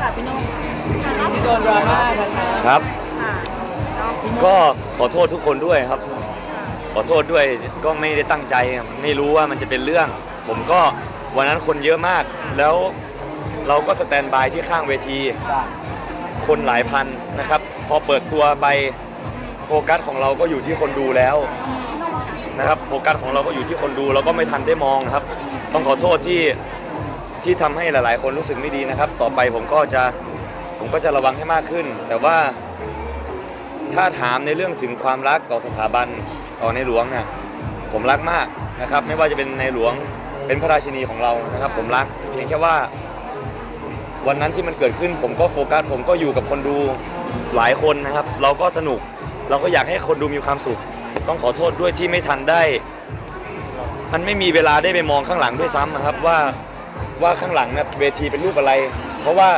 ค่ะพี่โน้ตที่โดนดราม่ากันนะครับ ค่ะเนาะก็ขอโทษทุกคนด้วยครับ ขอโทษด้วยก็ไม่ได้ตั้งใจไม่รู้ว่ามันจะเป็นเรื่อง ผมก็วันนั้นคนเยอะมาก แล้วเราก็สแตนบายที่ข้างเวที คนหลายพันนะครับ พอเปิดตัวไปโฟกัสของเราก็อยู่ที่คนดูแล้วนะครับโฟกัสของเราก็อยู่ที่คนดูเราก็ไม่ทันได้มองนะครับ ต้องขอโทษที่ ที่ทำให้หลาย ๆ คนรู้สึกไม่ดีนะครับ ต่อไปผมก็จะผมก็จะระวังให้มากขึ้น แต่ว่าถ้าถามในเรื่องถึงความรักต่อสถาบันต่อในหลวงเนี่ยผมรักมากนะครับ ไม่ว่าจะเป็นในหลวงเป็นพระราชินีของเรานะครับ ผมรักเพียงแค่ว่า วันนั้นที่มันเกิดขึ้น ผมก็โฟกัส ผมก็อยู่กับคนดูหลายคนนะครับ เราก็สนุก เราก็อยากให้คนดูมีความสุข ต้องขอโทษด้วยที่ไม่ทันได้ มันไม่มีเวลาได้ไปมองข้างหลังด้วยซ้ำนะครับว่า ว่าข้างหลังเนี่ยเวทีเป็นรูปอะไร เพราะว่า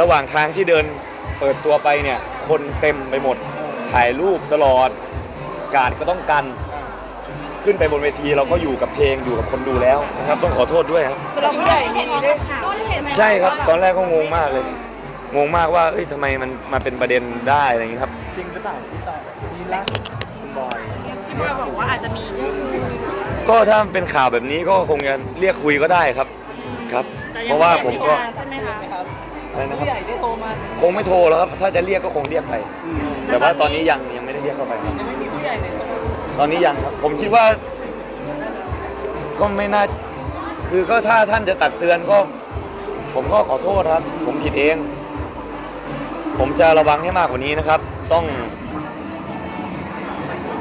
ระหว่างทางที่เดินเปิดตัวไปเนี่ยคนเต็มไปหมดถ่ายรูปตลอดการก็ต้องกันขึ้นไปบนเวทีเราก็อยู่กับเพลงอยู่กับคนดูแล้วนะครับ ต้องขอโทษด้วยครับคือเราก็ได้มีได้ข่าวใช่ไหมใช่ครับ ตอนแรกก็งงมากเลยงงมากว่าเอ้ยทำไมมันมาเป็นประเด็นได้อะไรอย่างนี้ครับ จริงหรือเปล่าที่ต่อมีรักคุณบอย ที่บอยบอกว่าอาจจะมี ก็ถ้าเป็นข่าวแบบนี้ก็คงจะเรียกคุยก็ได้ครับครับ แต่ยังเพราะว่าผมก็ใช่ไหมคะครับอะไรนะคผู้รับใหญ่ได้โทรมาคงไม่โทรแล้วครับถ้าจะเรียกก็คงเรียกไป แต่ว่าตอนนี้ยังยังไม่ได้เรียกเข้าไปครับ ยังไม่มีผู้ใหญ่เลยตอนนี้ยังครับผมคิดว่า ก็ไม่น่า คือก็ถ้าท่านจะตักเตือนก็ ผมก็ขอโทษครับ ผมผิดเอง ผมจะระวังให้มากกว่านี้นะครับ ต้อง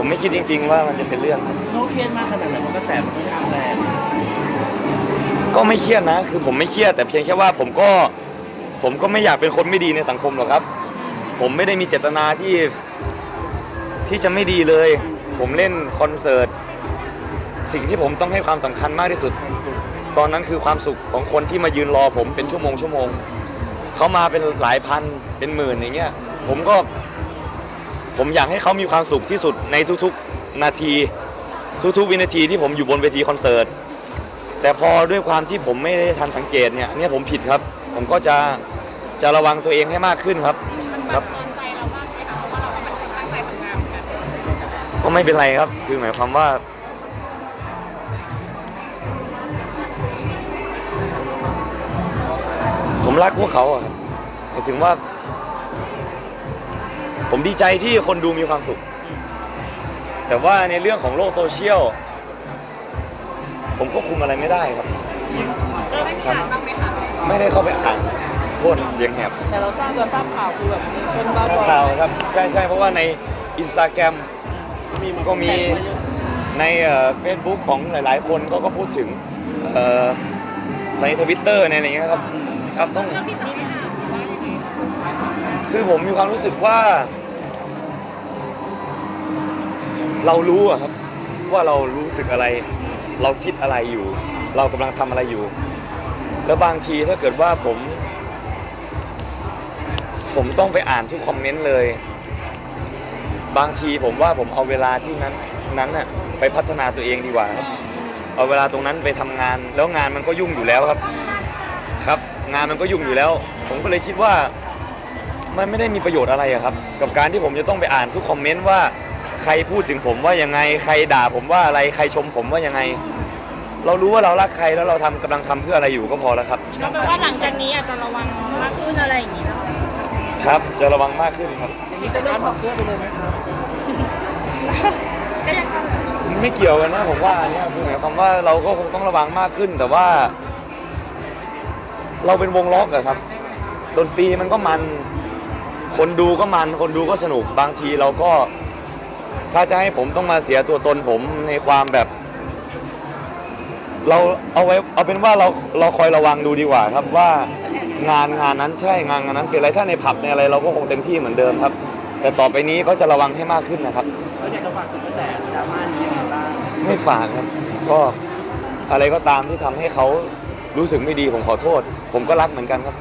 ผมไม่คิดจริง ๆ ว่ามันจะเป็นเรื่องโน้เครียดมากขนาดไหนเพราะกระแสมันค่อนข้างแรงก็ไม่เครียดนะ คือผมไม่เครียดแต่เพียงแค่ว่าผมก็ผมก็ไม่อยากเป็นคนไม่ดีในสังคมหรอกครับ ผมไม่ได้มีเจตนาที่ที่จะไม่ดีเลย ผมเล่นคอนเสิร์ตสิ่งที่ผมต้องให้ความสำคัญมากที่สุด ตอนนั้นคือความสุขของคนที่มายืนรอผมเป็นชั่วโมงชั่วโมงเขามาเป็นหลายพันเป็นหมื่นอย่างเงี้ยผมก็ ผมอยากให้เขามีความสุขที่สุดในทุกๆนาที ทุกๆวินาทีที่ผมอยู่บนเวทีคอนเสิร์ตแต่พอด้วยความที่ผมไม่ได้ทันสังเกตเนี่ยเนี่ยผมผิดครับ ผมก็จะจะระวังตัวเองให้มากขึ้นครับครับก็ไม่เป็นไรครับคือหมายความว่า ผมรักพวกเขาอะครับหมายถึงว่า ผมดีใจที่คนดูมีความสุข แต่ว่าในเรื่องของโลกโซเชียล ผมควบคุมอะไรไม่ได้ครับเราได้ข่าวบ้างไหมคะไม่ได้เข้าไปอ่านโทษเสียงแหบแต่เราทราบเราทราบข่าวคือแบบมีคนบ้าบอข่าวครับใช่ใช่เพราะว่าในอินสตาแกรมมีก็มีในเฟซบุ๊กของหลาย ๆ คนก็ก็พูดถึงเอ่อในทวิตเตอร์ในอะไรเงี้ยครับครับต้องพี่จะไม่อ่านหรือว่ายังไง คือผมมีความรู้สึกว่า เรารู้อะครับว่าเรารู้สึกอะไร เราคิดอะไรอยู่ เรากำลังทำอะไรอยู่ แล้วบางทีถ้าเกิดว่าผม ผมต้องไปอ่านทุกคอมเมนต์เลย บางทีผมว่าผมเอาเวลาที่นั้นนั้นน่ะไปพัฒนาตัวเองดีกว่าครับ เอาเวลาตรงนั้นไปทำงาน แล้วงานมันก็ยุ่งอยู่แล้วครับ ครับ งานมันก็ยุ่งอยู่แล้ว ผมก็เลยคิดว่า มันไม่ได้มีประโยชน์อะไรอะครับ กับการที่ผมจะต้องไปอ่านทุกคอมเมนต์ว่า ใครพูดถึงผมว่ายังไง ใครด่าผมว่าอะไรใครชมผมว่ายังไง เรารู้ว่าเรารักใครแล้วเราทำกำลังทำเพื่ออะไรอยู่ก็พอแล้วครับก็แปลว่าหลังจากนี้อาจจะระวังมากขึ้นอะไรอย่างนี้เนาะครับจะระวังมากขึ้นครับ อย่างนี้จะเริ่มถอดเสื้อไปเลยไหมครับก็ยังทำไม่เกี่ยวกันนะผมว่าอันเนี้ยคือหมายความว่าเราก็คงต้องระวังมากขึ้น แต่ว่า เราเป็นวงล็อกอะครับดนตรีมันก็มัน คนดูก็มัน คนดูก็สนุกบางทีเราก็ ถ้าจะให้ผมต้องมาเสียตัวตนผมในความแบบ เราเอาไว้เอาเป็นว่าเราเราคอยระวังดูดีกว่าครับว่างานงานนั้นใช่งานงานนั้นเป็นอะไรถ้าในผับในอะไรเราก็คงเต็มที่เหมือนเดิมครับ แต่ต่อไปนี้ก็จะระวังให้มากขึ้นนะครับแล้วอยากจะฝากถึงกระแสดราม่านี้ยังไงบ้างไม่ฝากครับก็อะไรก็ตามที่ทำให้เขารู้สึกไม่ดีผมขอโทษ ผมก็รักเหมือนกันครับ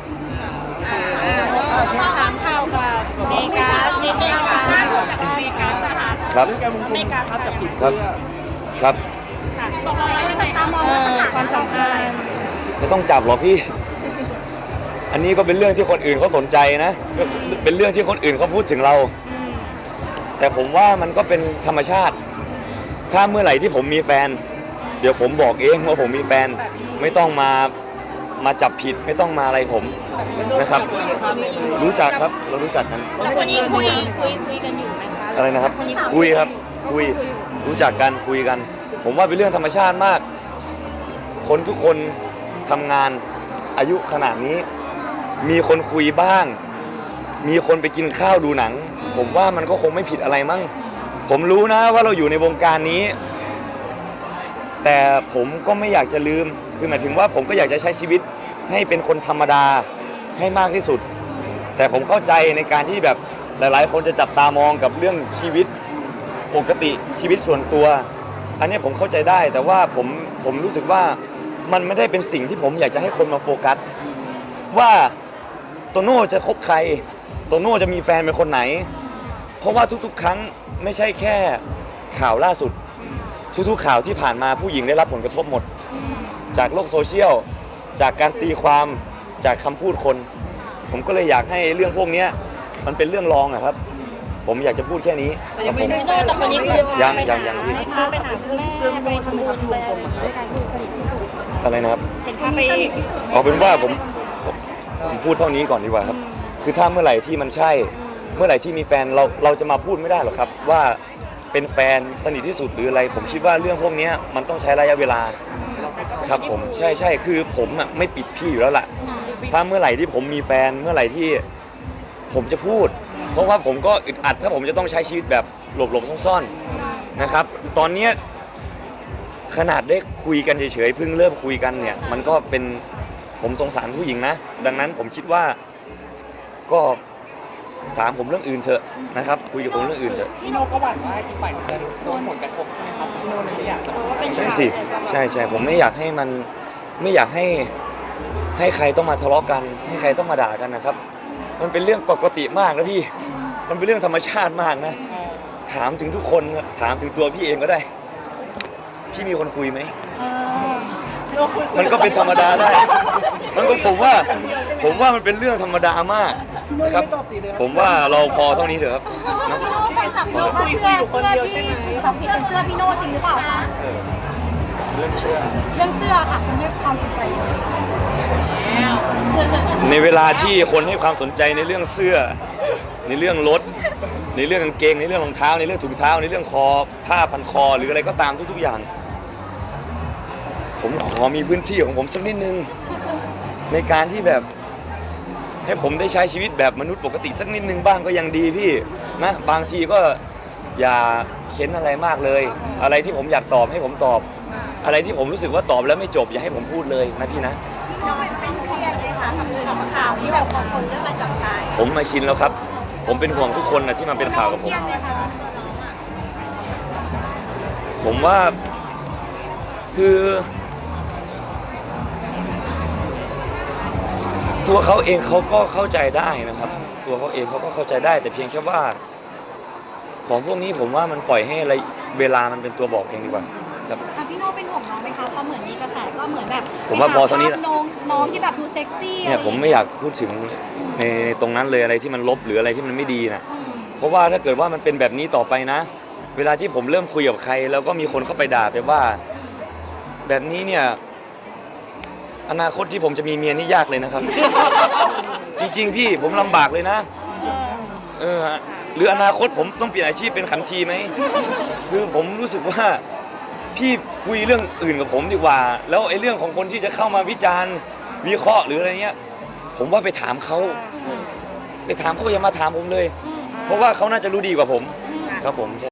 ถามข่าวกับเมกานิดนึงค่ะเมกานะ คะครับเรื่องการมุงคุมครับกับผิดครัเสื้บอครับบอกเราว่าจับตามองว่าสถานความสัมพันธ์ไม่ต้องจับหรอกพี่ อันนี้ก็เป็นเรื่องที่คนอื่นเขาสนใจนะก็เป็นเรื่องที่คนอื่นเขาพูดถึงเรา แต่ผมว่ามันก็เป็นธรรมชาติ ถ้าเมื่อไหร่ที่ผมมีแฟน เดี๋ยวผมบอกเองว่าผมมีแฟน ไม่ต้องมามาจับผิดไม่ต้องมาอะไรผมนะครับ รู้จักครับเรารู้จักกันแล้วคนนี้คุยคุยคุยกันอยู่ไหมคะ อะไรนะครับ คุยครับคุยรู้จักกันคุยกัน ผมว่าเป็นเรื่องธรรมชาติมาก คนทุกคนทำงานอายุขนาดนี้ มีคนคุยบ้าง มีคนไปกินข้าวดูหนัง ผมว่ามันก็คงไม่ผิดอะไรมั้งผมรู้นะว่าเราอยู่ในวงการนี้ แต่ผมก็ไม่อยากจะลืมคือหมายถึงว่าผมก็อยากจะใช้ชีวิตให้เป็นคนธรรมดาให้มากที่สุด แต่ผมเข้าใจในการที่แบบ หลายๆ คนจะจับตามองกับเรื่องชีวิตปกติชีวิตส่วนตัว อันนี้ผมเข้าใจได้แต่ว่าผมผมรู้สึกว่ามันไม่ได้เป็นสิ่งที่ผมอยากจะให้คนมาโฟกัส ว่าโตโน่จะคบใครโตโน่จะมีแฟนเป็นคนไหน เพราะว่าทุกๆ ครั้งไม่ใช่แค่ข่าวล่าสุด ทุกๆข่าวที่ผ่านมาผู้หญิงได้รับผลกระทบหมด จากโลกโซเชียล จากการตีความจากคำพูดคน ผมก็เลยอยากให้เรื่องพวกนี้ มันเป็นเรื่องรองอะครับ ผมอยากจะพูดแค่นี้ครับผมพี่โน่แต่คนนี้คือยังยังยังพี่ไปหาไปหาคุณแม่ไปทำบุญไปอะไรอย่างเงี้ยอะไรนะครับเห็นพาไปเอาเป็นว่าผมผมผมพูดเท่านี้ก่อนดีกว่าครับ คือถ้าเมื่อไหร่ที่มันใช่ เมื่อไหร่ที่มีแฟนเราเราจะมาพูดไม่ได้หรอกครับ ว่าเป็นแฟนสนิทที่สุดหรืออะไร ผมคิดว่าเรื่องพวกเนี้ยมันต้องใช้ระยะเวลาครับผมใช่ใช่คือผมอะไม่ปิดพี่อยู่แล้วล่ะ ถ้าเมื่อไหร่ที่ผมมีแฟนเมื่อไหร่ที่ ผมจะพูด เพราะว่าผมก็อึดอัดถ้าผมจะต้องใช้ชีวิตแบบหลบๆซ่อนๆนะครับ ตอนเนี้ยขนาดได้คุยกันเฉยๆเพิ่งเริ่มคุยกันเนี่ย มันก็เป็นผมสงสารผู้หญิงนะ ดังนั้นผมคิดว่าก็ถามผมเรื่องอื่นเถอะนะครับ คุยกับผมเรื่องอื่นเถอะ พี่โน่ก็หวั่นว่าอีกฝ่ายจะโดนผลกระทบใช่ไหมครับพี่โน่เลยไม่อยากจะใช่สิใช่ใช่ผมไม่อยากให้มันไม่อยากให้ให้ใครต้องมาทะเลาะกัน ให้ใครต้องมาด่ากันนะครับ มันเป็นเรื่องปกติมากนะพี่ มันเป็นเรื่องธรรมชาติมากนะ ถามถึงทุกคนถามถึงตัวพี่เองก็ได้ พี่มีคนคุยไหม เออเราคุยมันก็เป็นธรรมดาได้ มันก็ผมว่า ผมว่ามันเป็นเรื่องธรรมดามากนะครับ ผมว่าเราพอเท่านี้เถอะครับนะพี่โน่แฟนคลับบอกว่าเสื้อเสื้อที่จับผิดเป็นเสื้อพี่โน่จริงหรือเปล่าคะ เรื่องเสื้อเรื่องเสื้อค่ะคุณให้ความสนใจเยอะในเวลาที่คนให้ความสนใจในเรื่องเสื้อ ในเรื่องรถ ในเรื่องกางเกง ในเรื่องรองเท้า ในเรื่องถุงเท้า ในเรื่องคอผ้าพันคอ หรืออะไรก็ตามทุกๆอย่าง ผมขอมีพื้นที่ของผมสักนิดนึง ในการที่แบบ ให้ผมได้ใช้ชีวิตแบบมนุษย์ปกติสักนิดนึงบ้างก็ยังดีพี่นะบางทีก็อย่าเค้นอะไรมากเลย อะไรที่ผมอยากตอบให้ผมตอบ อะไรที่ผมรู้สึกว่าตอบแล้วไม่จบอย่าให้ผมพูดเลยนะพี่นะพี่โน่เป็นเป็นเครียดไหมคะกับข่าวที่แบบบางคนก็มาจับตายผมมาชินแล้วครับ ผมเป็นห่วงทุกคนนะที่มาเป็นข่าวกับผมเครียดไหมคะผมว่าคือ ตัวเขาเองเขาก็เข้าใจได้นะครับ ตัวเขาเองเขาก็เข้าใจได้ แต่เพียงแค่ว่า ของพวกนี้ผมว่ามันปล่อยให้อะไรเวลามันเป็นตัวบอกเองดีกว่าครับอะ พี่โน่เป็นห่วงน้องไหมคะเพราะเหมือนมีกระแสก็เหมือนแบบผมว่าพอเท่านี้แหละน้องน้องที่แบบดูเซ็กซี่เนี่ยผมไม่อยากพูดถึงในในตรงนั้นเลยอะไรที่มันลบหรืออะไรที่มันไม่ดีนะเพราะว่าถ้าเกิดว่ามันเป็นแบบนี้ต่อไปนะ เวลาที่ผมเริ่มคุยกับใคร แล้วก็มีคนเข้าไปด่าไปว่า แบบนี้เนี่ยอนาคตที่ผมจะมีเมียนี่ยากเลยนะครับ จริง ๆ พี่ผมลำบากเลยนะ เออฮะหรืออนาคตผมต้องเปลี่ยนอาชีพเป็นขันทีไหม คือผมรู้สึกว่า พี่คุยเรื่องอื่นกับผมดีกว่า แล้วไอ้เรื่องของคนที่จะเข้ามาวิจารณ์วิเคราะห์หรืออะไรเงี้ย ผมว่าไปถามเขาไปถามเขาอย่ามาถามผมเลย เพราะว่าเขาน่าจะรู้ดีกว่าผม ครับผม